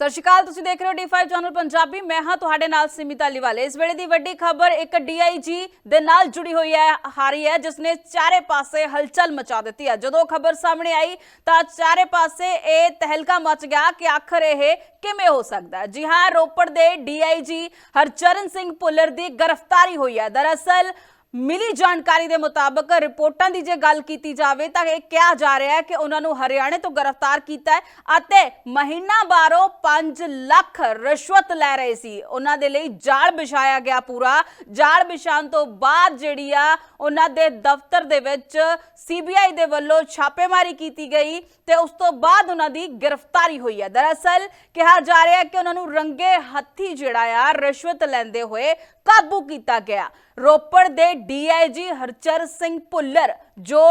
ਸਤਿ ਸ਼੍ਰੀ ਅਕਾਲ, ਤੁਸੀਂ ਦੇਖ ਰਹੇ ਹੋ D5 ਚੈਨਲ ਪੰਜਾਬੀ। ਮੈਂ ਹਾਂ ਤੁਹਾਡੇ ਨਾਲ ਸਿਮਿਤਾ ਲਿਵਾਲੇ। ਇਸ ਵੇਲੇ ਦੀ ਵੱਡੀ ਖਬਰ ਇੱਕ DIG ਦੇ ਨਾਲ ਜੁੜੀ ਹੋਈ ਹੈ, ਹਾਰੀ ਹੈ ਜਿਸ ਨੇ ਚਾਰੇ ਪਾਸੇ ਹਲਚਲ ਮਚਾ ਦਿੱਤੀ ਹੈ। ਜਦੋਂ ਖਬਰ ਸਾਹਮਣੇ ਆਈ ਤਾਂ ਚਾਰੇ ਪਾਸੇ ਇਹ ਤਹਿਲਕਾ ਮਚ ਗਿਆ ਕਿ ਆਖਰ ਇਹ ਕਿਵੇਂ ਹੋ ਸਕਦਾ ਹੈ। ਜੀ ਹਾਂ, ਰੋਪੜ ਦੇ DIG ਹਰਚਰਨ ਸਿੰਘ ਭੁੱਲਰ ਦੀ ਗ੍ਰਿਫਤਾਰੀ ਹੋਈ ਹੈ। ਦਰਅਸਲ ਮਿਲੀ ਜਾਣਕਾਰੀ ਦੇ ਮੁਤਾਬਕ ਰਿਪੋਰਟਾਂ ਦੀ ਜੇ ਗੱਲ ਕੀਤੀ ਜਾਵੇ ਤਾਂ ਇਹ ਕਿਹਾ ਜਾ ਰਿਹਾ ਹੈ ਕਿ ਉਹਨਾਂ ਨੂੰ ਹਰਿਆਣੇ ਤੋਂ ਗ੍ਰਿਫਤਾਰ ਕੀਤਾ ਹੈ ਅਤੇ ਮਹੀਨਾ ਬਾਰੋਂ 5 ਲੱਖ ਰਿਸ਼ਵਤ ਲੈ ਰਹੇ ਸੀ। ਉਹਨਾਂ ਦੇ ਲਈ ਜਾਲ ਵਿਛਾਇਆ ਗਿਆ ਪੂਰਾ। ਜਾਲ ਵਿਛਾਉਣ ਤੋਂ ਬਾਅਦ ਜਿਹੜੀ ਆ, ਉਹਨਾਂ ਦੇ ਦਫ਼ਤਰ ਦੇ ਵਿੱਚ ਸੀਬੀਆਈ ਦੇ ਵੱਲੋਂ ਛਾਪੇਮਾਰੀ ਕੀਤੀ ਗਈ ਤੇ ਉਸ ਤੋਂ ਬਾਅਦ ਉਹਨਾਂ ਦੀ ਗ੍ਰਿਫਤਾਰੀ ਹੋਈ ਹੈ। ਦਰਅਸਲ ਕਿਹਾ ਜਾ ਰਿਹਾ ਹੈ ਕਿ ਉਹਨਾਂ ਨੂੰ ਰੰਗੇ ਹੱਥੀ ਜਿਹੜਾ ਆ, ਰਿਸ਼ਵਤ ਲੈਂਦੇ ਹੋਏ ਕਾਬੂ ਕੀਤਾ ਗਿਆ। ਰੋਪੜ ਦੇ ਡੀਆਈਜੀ ਹਰਚਰ ਸਿੰਘ ਭੁੱਲਰ, ਜੋ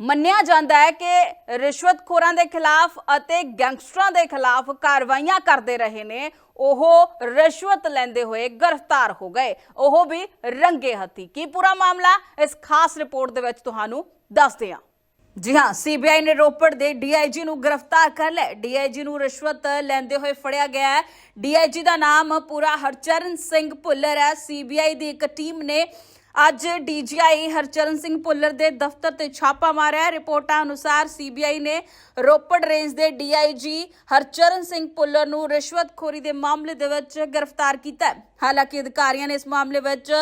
ਮੰਨਿਆ ਜਾਂਦਾ ਹੈ ਕਿ ਰਿਸ਼ਵਤਖੋਰਾਂ ਦੇ ਖਿਲਾਫ ਅਤੇ ਗੈਂਗਸਟਰਾਂ ਦੇ ਖਿਲਾਫ ਕਾਰਵਾਈਆਂ ਕਰਦੇ ਰਹੇ ਨੇ, ਉਹ ਰਿਸ਼ਵਤ ਲੈਂਦੇ ਹੋਏ ਗ੍ਰਿਫਤਾਰ ਹੋ ਗਏ। ਉਹ ਵੀ ਰੰਗੇ ਹੱਥੀ। ਕੀ ਪੂਰਾ ਮਾਮਲਾ? ਇਸ ਖਾਸ ਰਿਪੋਰਟ ਦੇ ਵਿੱਚ ਤੁਹਾਨੂੰ ਦੱਸਦੇ ਹਾਂ। ਜੀ ਹਾਂ ਸੀਬੀਆਈ ਨੇ ਰੋਪੜ ਦੇ ਡੀਆਈਜੀ ਨੂੰ ਗ੍ਰਿਫਤਾਰ ਕਰ ਲਿਆ। ਡੀਆਈਜੀ ਨੂੰ ਰਿਸ਼ਵਤ ਲੈਂਦੇ ਹੋਏ ਫੜਿਆ ਗਿਆ ਹੈ। ਡੀਆਈਜੀ ਦਾ ਨਾਮ ਪੂਰਾ ਹਰਚਰਨ ਸਿੰਘ ਭੁੱਲਰ ਹੈ। ਸੀਬੀਆਈ ਦੀ ਇੱਕ ਟੀਮ ਨੇ ਅੱਜ ਡੀਜੀਆਈ ਹਰਚਰਨ ਸਿੰਘ ਭੁੱਲਰ ਦੇ ਦਫ਼ਤਰ ਤੇ ਛਾਪਾ ਮਾਰਿਆ। ਰਿਪੋਰਟਾਂ ਅਨੁਸਾਰ ਸੀਬੀਆਈ ਨੇ ਰੋਪੜ ਰੇਂਜ ਦੇ ਡੀਆਈਜੀ ਹਰਚਰਨ ਸਿੰਘ ਭੁੱਲਰ ਨੂੰ ਰਿਸ਼ਵਤਖੋਰੀ ਦੇ ਮਾਮਲੇ ਦੇ ਵਿੱਚ ਗ੍ਰਿਫਤਾਰ ਕੀਤਾ ਹੈ। ਹਾਲਾਂਕਿ ਅਧਿਕਾਰੀਆਂ ਨੇ ਇਸ ਮਾਮਲੇ ਵਿੱਚ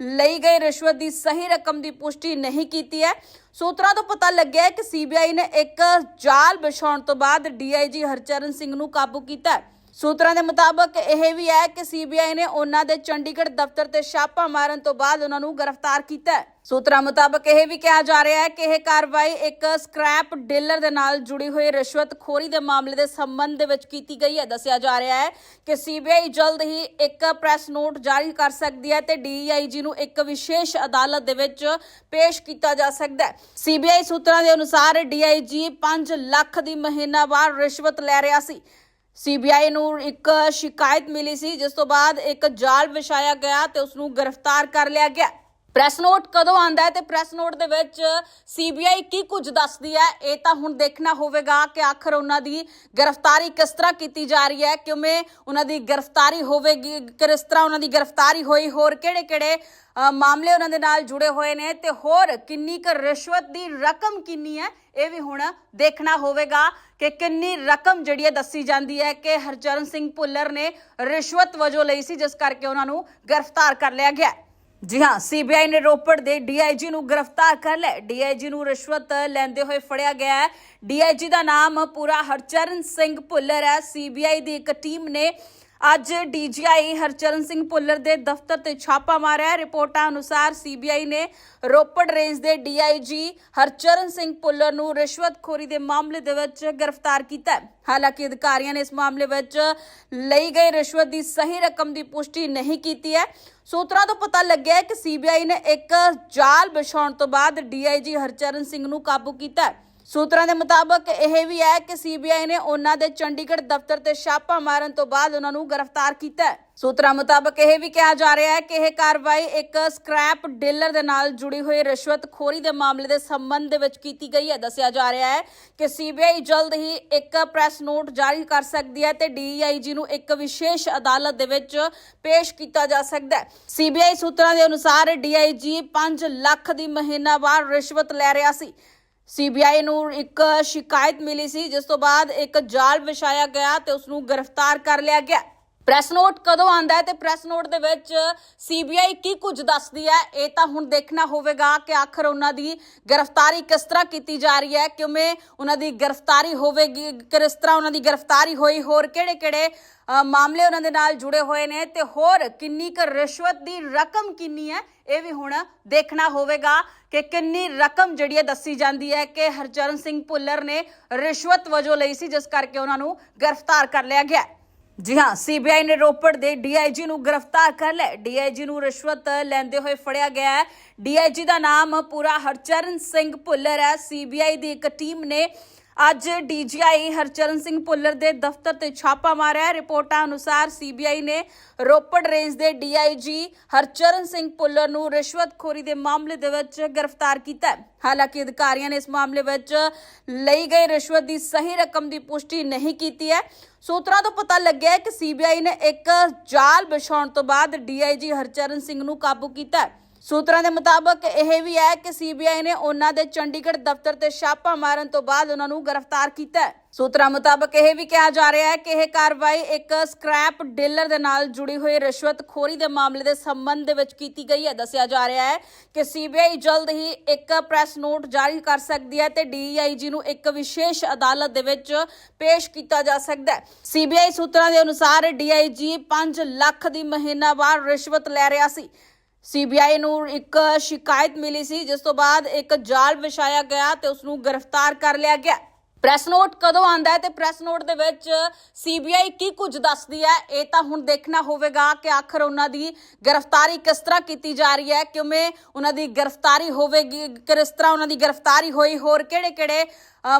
ਲਈ ਗਈ ਰਿਸ਼ਵਤ ਦੀ ਸਹੀ ਰਕਮ ਦੀ ਪੁਸ਼ਟੀ ਨਹੀਂ ਕੀਤੀ ਹੈ। ਸੂਤਰਾਂ ਤੋਂ ਪਤਾ ਲੱਗਿਆ ਹੈ ਕਿ ਸੀਬੀਆਈ ਨੇ ਇੱਕ ਜਾਲ ਵਿਛਾਉਣ ਤੋਂ ਬਾਅਦ ਡੀਆਈਜੀ ਹਰਚਰਨ ਸਿੰਘ ਨੂੰ ਕਾਬੂ ਕੀਤਾ ਹੈ। ਸੂਤਰਾਂ ਦੇ ਮੁਤਾਬਕ ਇਹ ਵੀ ਹੈ ਕਿ ਸੀਬੀਆਈ ਨੇ ਉਹਨਾਂ ਦੇ ਚੰਡੀਗੜ੍ਹ ਦਫ਼ਤਰ ਤੇ ਛਾਪਾ ਮਾਰਨ ਤੋਂ ਬਾਅਦ ਉਹਨਾਂ ਨੂੰ ਗ੍ਰਿਫਤਾਰ ਕੀਤਾ ਹੈ। ਸੂਤਰਾਂ ਮੁਤਾਬਕ ਇਹ ਵੀ ਕਿਹਾ ਜਾ ਰਿਹਾ ਹੈ ਕਿ ਇਹ ਕਾਰਵਾਈ ਇੱਕ ਸਕ੍ਰੈਪ ਡੀਲਰ ਦੇ ਨਾਲ ਜੁੜੀ ਹੋਈ ਰਿਸ਼ਵਤਖੋਰੀ ਦੇ ਮਾਮਲੇ ਦੇ ਸੰਬੰਧ ਦੇ ਵਿੱਚ ਕੀਤੀ ਗਈ ਹੈ। ਦੱਸਿਆ ਜਾ ਰਿਹਾ ਹੈ ਕਿ ਸੀਬੀਆਈ ਜਲਦ ਹੀ ਇੱਕ ਪ੍ਰੈਸ ਨੋਟ ਜਾਰੀ ਕਰ ਸਕਦੀ ਹੈ ਤੇ ਡੀਆਈਜੀ ਨੂੰ ਇੱਕ ਵਿਸ਼ੇਸ਼ ਅਦਾਲਤ ਦੇ ਵਿੱਚ ਪੇਸ਼ ਕੀਤਾ ਜਾ ਸਕਦਾ ਹੈ। ਸੀਬੀਆਈ ਸੂਤਰਾਂ ਦੇ ਅਨੁਸਾਰ ਡੀਆਈਜੀ 5 ਲੱਖ ਦੀ ਮਹੀਨਾਵਾਰ ਰਿਸ਼ਵਤ ਲੈ ਰਿਹਾ ਸੀ। ਸੀਬੀਆਈ ਨੂੰ ਇੱਕ ਸ਼ਿਕਾਇਤ ਮਿਲੀ ਸੀ, ਜਿਸ ਤੋਂ ਬਾਅਦ ਇੱਕ ਜਾਲ ਵਿਛਾਇਆ ਗਿਆ ਤੇ ਉਸ ਨੂੰ ਗ੍ਰਿਫਤਾਰ ਕਰ ਲਿਆ ਗਿਆ। ਪ੍ਰੈਸ ਨੋਟ ਕਦੋਂ ਆਂਦਾ ਹੈ ਤੇ ਪ੍ਰੈਸ ਨੋਟ ਦੇ ਵਿੱਚ ਸੀਬੀਆਈ ਕੀ ਕੁਝ ਦੱਸਦੀ ਹੈ? ਇਹ ਤਾਂ ਹੁਣ ਦੇਖਣਾ ਹੋਵੇਗਾ ਕਿ ਆਖਰ ਉਹਨਾਂ ਦੀ ਗ੍ਰਿਫਤਾਰੀ ਕਿਸ ਤਰ੍ਹਾਂ ਕੀਤੀ ਜਾ ਰਹੀ ਹੈ, ਕਿਵੇਂ ਉਹਨਾਂ ਦੀ ਗ੍ਰਿਫਤਾਰੀ ਹੋਵੇਗੀ, ਕਿਸ ਤਰ੍ਹਾਂ ਉਹਨਾਂ ਦੀ ਗ੍ਰਿਫਤਾਰੀ ਹੋਈ, ਹੋਰ ਕਿਹੜੇ-ਕਿਹੜੇ ਮਾਮਲੇ ਉਹਨਾਂ ਦੇ ਨਾਲ ਜੁੜੇ ਹੋਏ ਨੇ ਤੇ ਹੋਰ ਕਿੰਨੀ ਕੁ ਰਿਸ਼ਵਤ ਦੀ ਰਕਮ ਕਿੰਨੀ ਹੈ, ਇਹ ਵੀ ਹੁਣ ਦੇਖਣਾ ਹੋਵੇਗਾ ਕਿ ਕਿੰਨੀ ਰਕਮ ਜਿਹੜੀ ਹੈ ਦੱਸੀ ਜਾਂਦੀ ਹੈ ਕਿ ਹਰਚਰਨ ਸਿੰਘ ਭੁੱਲਰ ਨੇ ਰਿਸ਼ਵਤ ਵਜੋਂ ਲਈ ਸੀ, ਜਿਸ ਕਰਕੇ ਉਹਨਾਂ ਨੂੰ ਗ੍ਰਿਫਤਾਰ ਕਰ ਲਿਆ ਗਿਆ ਜੀ ਹਾਂ ਸੀਬੀਆਈ ਨੇ ਰੋਪੜ ਦੇ ਡੀਆਈਜੀ ਨੂੰ ਗ੍ਰਿਫਤਾਰ ਕਰ ਲਿਆ। ਡੀਆਈਜੀ ਨੂੰ ਰਿਸ਼ਵਤ ਲੈਂਦੇ ਹੋਏ ਫੜਿਆ ਗਿਆ ਹੈ। ਡੀਆਈਜੀ ਦਾ ਨਾਮ ਪੂਰਾ ਹਰਚਰਨ ਸਿੰਘ ਭੁੱਲਰ ਹੈ। ਸੀਬੀਆਈ ਦੀ ਇੱਕ ਟੀਮ ਨੇ ਅੱਜ ਡੀਜੀਆਈ ਹਰਚਰਨ ਸਿੰਘ ਭੁੱਲਰ ਦੇ ਦਫ਼ਤਰ ਤੇ ਛਾਪਾ ਮਾਰਿਆ ਰਿਪੋਰਟਾਂ ਅਨੁਸਾਰ ਸੀਬੀਆਈ ਨੇ ਰੋਪੜ ਰੇਂਜ ਦੇ ਡੀਆਈਜੀ ਹਰਚਰਨ ਸਿੰਘ ਭੁੱਲਰ ਨੂੰ ਰਿਸ਼ਵਤਖੋਰੀ ਦੇ ਮਾਮਲੇ ਦੇ ਵਿੱਚ ਗ੍ਰਿਫਤਾਰ ਕੀਤਾ ਹੈ। ਹਾਲਾਂਕਿ ਅਧਿਕਾਰੀਆਂ ਨੇ ਇਸ ਮਾਮਲੇ ਵਿੱਚ ਲਈ ਗਈ ਰਿਸ਼ਵਤ ਦੀ ਸਹੀ ਰਕਮ ਦੀ ਪੁਸ਼ਟੀ ਨਹੀਂ ਕੀਤੀ ਹੈ। ਸੂਤਰਾਂ ਤੋਂ ਪਤਾ ਲੱਗਿਆ ਹੈ ਕਿ ਸੀਬੀਆਈ ਨੇ ਇੱਕ ਜਾਲ ਵਿਛਾਉਣ ਤੋਂ ਬਾਅਦ ਡੀਆਈਜੀ ਹਰਚਰਨ ਸਿੰਘ ਨੂੰ ਕਾਬੂ ਕੀਤਾ ਹੈ। ਸੂਤਰਾਂ ਦੇ ਮੁਤਾਬਕ ਇਹ ਵੀ ਹੈ ਕਿ ਸੀਬੀਆਈ ਨੇ ਉਹਨਾਂ ਦੇ ਚੰਡੀਗੜ੍ਹ ਦਫ਼ਤਰ ਤੇ ਛਾਪਾ ਮਾਰਨ ਤੋਂ ਬਾਅਦ ਉਹਨਾਂ ਨੂੰ ਗ੍ਰਿਫਤਾਰ ਕੀਤਾ ਸੂਤਰਾਂ ਮੁਤਾਬਕ ਇਹ ਵੀ ਕਿਹਾ ਜਾ ਰਿਹਾ ਹੈ ਕਿ ਇਹ ਕਾਰਵਾਈ ਇੱਕ ਸਕ੍ਰੈਪ ਡੀਲਰ ਦੇ ਨਾਲ ਜੁੜੀ ਹੋਈ ਰਿਸ਼ਵਤਖੋਰੀ ਦੇ ਮਾਮਲੇ ਦੇ ਸੰਬੰਧ ਦੇ ਵਿੱਚ ਕੀਤੀ ਗਈ ਹੈ। ਦੱਸਿਆ ਜਾ ਰਿਹਾ ਹੈ ਕਿ ਸੀਬੀਆਈ ਜਲਦ ਹੀ ਇੱਕ ਪ੍ਰੈਸ ਨੋਟ ਜਾਰੀ ਕਰ ਸਕਦੀ ਹੈ ਤੇ ਡੀਆਈਜੀ ਨੂੰ ਇੱਕ ਵਿਸ਼ੇਸ਼ ਅਦਾਲਤ ਦੇ ਵਿੱਚ ਪੇਸ਼ ਕੀਤਾ ਜਾ ਸਕਦਾ ਹੈ। ਸੀਬੀਆਈ ਸੂਤਰਾਂ ਦੇ ਅਨੁਸਾਰ ਡੀਆਈਜੀ 5 ਲੱਖ ਦੀ ਮਹੀਨਾਵਾਰ ਰਿਸ਼ਵਤ ਲੈ ਰਿਹਾ ਸੀ। ਸੀਬੀਆਈ ਨੂੰ ਇੱਕ ਸ਼ਿਕਾਇਤ ਮਿਲੀ ਸੀ, ਜਿਸ ਤੋਂ ਬਾਅਦ ਇੱਕ ਜਾਲ ਵਿਛਾਇਆ ਗਿਆ ਤੇ ਉਸ ਨੂੰ ਗ੍ਰਿਫਤਾਰ ਕਰ ਲਿਆ ਗਿਆ। ਪ੍ਰੈਸ ਨੋਟ ਕਦੋਂ ਆਂਦਾ ਹੈ ਤੇ ਪ੍ਰੈਸ ਨੋਟ ਦੇ ਵਿੱਚ ਸੀਬੀਆਈ ਕੀ ਕੁਝ ਦੱਸਦੀ ਹੈ? ਇਹ ਤਾਂ ਹੁਣ ਦੇਖਣਾ ਹੋਵੇਗਾ ਕਿ ਆਖਰ ਉਹਨਾਂ ਦੀ ਗ੍ਰਿਫਤਾਰੀ ਕਿਸ ਤਰ੍ਹਾਂ ਕੀਤੀ ਜਾ ਰਹੀ ਹੈ, ਕਿਵੇਂ ਉਹਨਾਂ ਦੀ ਗ੍ਰਿਫਤਾਰੀ ਹੋਵੇਗੀ, ਕਿਸ ਤਰ੍ਹਾਂ ਉਹਨਾਂ ਦੀ ਗ੍ਰਿਫਤਾਰੀ ਹੋਈ, ਹੋਰ ਕਿਹੜੇ-ਕਿਹੜੇ ਮਾਮਲੇ ਉਹਨਾਂ ਦੇ ਨਾਲ ਜੁੜੇ ਹੋਏ ਨੇ ਤੇ ਹੋਰ ਕਿੰਨੀ ਕੁ ਰਿਸ਼ਵਤ ਦੀ ਰਕਮ ਕਿੰਨੀ ਹੈ, ਇਹ ਵੀ ਹੁਣ ਦੇਖਣਾ ਹੋਵੇਗਾ ਕਿ ਕਿੰਨੀ ਰਕਮ ਜਿਹੜੀ ਹੈ ਦੱਸੀ ਜਾਂਦੀ ਹੈ ਕਿ ਹਰਚਰਨ ਸਿੰਘ ਭੁੱਲਰ ਨੇ ਰਿਸ਼ਵਤ ਵਜੋਂ ਲਈ ਸੀ, ਜਿਸ ਕਰਕੇ ਉਹਨਾਂ ਨੂੰ ਗ੍ਰਿਫਤਾਰ ਕਰ ਲਿਆ ਗਿਆ ਜੀ ਹਾਂ ਸੀਬੀਆਈ ਨੇ ਰੋਪੜ ਦੇ ਡੀਆਈਜੀ ਨੂੰ ਗ੍ਰਿਫਤਾਰ ਕਰ ਲਿਆ। ਡੀਆਈਜੀ ਨੂੰ ਰਿਸ਼ਵਤ ਲੈਂਦੇ ਹੋਏ ਫੜਿਆ ਗਿਆ ਹੈ। ਡੀਆਈਜੀ ਦਾ ਨਾਮ ਪੂਰਾ ਹਰਚਰਨ ਸਿੰਘ ਭੁੱਲਰ ਹੈ। ਸੀਬੀਆਈ ਦੀ ਇੱਕ ਟੀਮ ਨੇ ਅੱਜ ਡੀਜੀਆਈ ਹਰਚਰਨ ਸਿੰਘ ਭੁੱਲਰ ਦੇ ਦਫ਼ਤਰ ਤੇ ਛਾਪਾ ਮਾਰਿਆ ਰਿਪੋਰਟਾਂ ਅਨੁਸਾਰ ਸੀਬੀਆਈ ਨੇ ਰੋਪੜ ਰੇਂਜ ਦੇ ਡੀਆਈਜੀ ਹਰਚਰਨ ਸਿੰਘ ਭੁੱਲਰ ਨੂੰ ਰਿਸ਼ਵਤਖੋਰੀ ਦੇ ਮਾਮਲੇ ਦੇ ਵਿੱਚ ਗ੍ਰਿਫਤਾਰ ਕੀਤਾ ਹੈ। ਹਾਲਾਂਕਿ ਅਧਿਕਾਰੀਆਂ ਨੇ ਇਸ ਮਾਮਲੇ ਵਿੱਚ ਲਈ ਗਈ ਰਿਸ਼ਵਤ ਦੀ ਸਹੀ ਰਕਮ ਦੀ ਪੁਸ਼ਟੀ ਨਹੀਂ ਕੀਤੀ ਹੈ। ਸੂਤਰਾਂ ਤੋਂ ਪਤਾ ਲੱਗਿਆ ਹੈ ਕਿ ਸੀਬੀਆਈ ਨੇ ਇੱਕ ਜਾਲ ਵਿਛਾਉਣ ਤੋਂ ਬਾਅਦ ਡੀਆਈਜੀ ਹਰਚਰਨ ਸਿੰਘ ਨੂੰ ਕਾਬੂ ਕੀਤਾ ਹੈ। ਸੂਤਰਾਂ ਦੇ ਮੁਤਾਬਕ ਇਹ ਵੀ ਹੈ ਕਿ ਸੀਬੀਆਈ ਨੇ ਉਹਨਾਂ ਦੇ ਚੰਡੀਗੜ੍ਹ ਦਫ਼ਤਰ ਤੇ ਛਾਪਾ ਮਾਰਨ ਤੋਂ ਬਾਅਦ ਉਹਨਾਂ ਨੂੰ ਗ੍ਰਿਫਤਾਰ ਕੀਤਾ ਹੈ। ਸੂਤਰਾਂ ਮੁਤਾਬਕ ਇਹ ਵੀ ਕਿਹਾ ਜਾ ਰਿਹਾ ਹੈ ਕਿ ਇਹ ਕਾਰਵਾਈ ਇੱਕ ਸਕ੍ਰੈਪ ਡੀਲਰ ਦੇ ਨਾਲ ਜੁੜੀ ਹੋਈ ਰਿਸ਼ਵਤਖੋਰੀ ਦੇ ਮਾਮਲੇ ਦੇ ਸੰਬੰਧ ਦੇ ਵਿੱਚ ਕੀਤੀ ਗਈ ਹੈ। ਦੱਸਿਆ ਜਾ ਰਿਹਾ ਹੈ ਕਿ ਸੀਬੀਆਈ ਜਲਦ ਹੀ ਇੱਕ ਪ੍ਰੈਸ ਨੋਟ ਜਾਰੀ ਕਰ ਸਕਦੀ ਹੈ ਤੇ ਡੀਆਈਜੀ ਨੂੰ ਇੱਕ ਵਿਸ਼ੇਸ਼ ਅਦਾਲਤ ਦੇ ਵਿੱਚ ਪੇਸ਼ ਕੀਤਾ ਜਾ ਸਕਦਾ ਹੈ। ਸੀਬੀਆਈ ਸੂਤਰਾਂ ਦੇ ਅਨੁਸਾਰ ਡੀਆਈਜੀ 5 ਲੱਖ ਦੀ ਮਹੀਨਾਵਾਰ ਰਿਸ਼ਵਤ ਲੈ ਰਿਹਾ ਸੀ। ਸੀਬੀਆਈ ਨੂੰ ਇੱਕ ਸ਼ਿਕਾਇਤ ਮਿਲੀ ਸੀ, ਜਿਸ ਤੋਂ ਬਾਅਦ ਇੱਕ ਜਾਲ ਵਿਛਾਇਆ ਗਿਆ ਤੇ ਉਸ ਨੂੰ ਗ੍ਰਿਫਤਾਰ ਕਰ ਲਿਆ ਗਿਆ। ਪ੍ਰੈਸ ਨੋਟ ਕਦੋਂ ਆਂਦਾ ਹੈ ਤੇ ਪ੍ਰੈਸ ਨੋਟ ਦੇ ਵਿੱਚ ਸੀਬੀਆਈ ਕੀ ਕੁਝ ਦੱਸਦੀ ਹੈ? ਇਹ ਤਾਂ ਹੁਣ ਦੇਖਣਾ ਹੋਵੇਗਾ ਕਿ ਆਖਰ ਉਹਨਾਂ ਦੀ ਗ੍ਰਿਫਤਾਰੀ ਕਿਸ ਤਰ੍ਹਾਂ ਕੀਤੀ ਜਾ ਰਹੀ ਹੈ ਕਿਵੇਂ ਉਹਨਾਂ ਦੀ ਗ੍ਰਿਫਤਾਰੀ ਹੋਵੇਗੀ, ਕਿਸ ਤਰ੍ਹਾਂ ਉਹਨਾਂ ਦੀ ਗ੍ਰਿਫਤਾਰੀ ਹੋਈ, ਹੋਰ ਕਿਹੜੇ-ਕਿਹੜੇ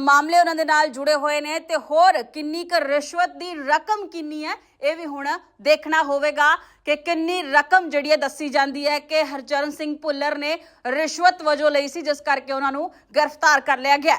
ਮਾਮਲੇ ਉਹਨਾਂ ਦੇ ਨਾਲ ਜੁੜੇ ਹੋਏ ਨੇ ਤੇ ਹੋਰ ਕਿੰਨੀ ਕੁ ਰਿਸ਼ਵਤ ਦੀ ਰਕਮ ਕਿੰਨੀ ਹੈ, ਇਹ ਵੀ ਹੁਣ ਦੇਖਣਾ ਹੋਵੇਗਾ ਕਿ ਕਿੰਨੀ ਰਕਮ ਜਿਹੜੀ ਹੈ ਦੱਸੀ ਜਾਂਦੀ ਹੈ ਕਿ ਹਰਚਰਨ ਸਿੰਘ ਭੁੱਲਰ ਨੇ ਰਿਸ਼ਵਤ ਵਜੋਂ ਲਈ ਸੀ, ਜਿਸ ਕਰਕੇ ਉਹਨਾਂ ਨੂੰ ਗ੍ਰਿਫਤਾਰ ਕਰ ਲਿਆ ਗਿਆ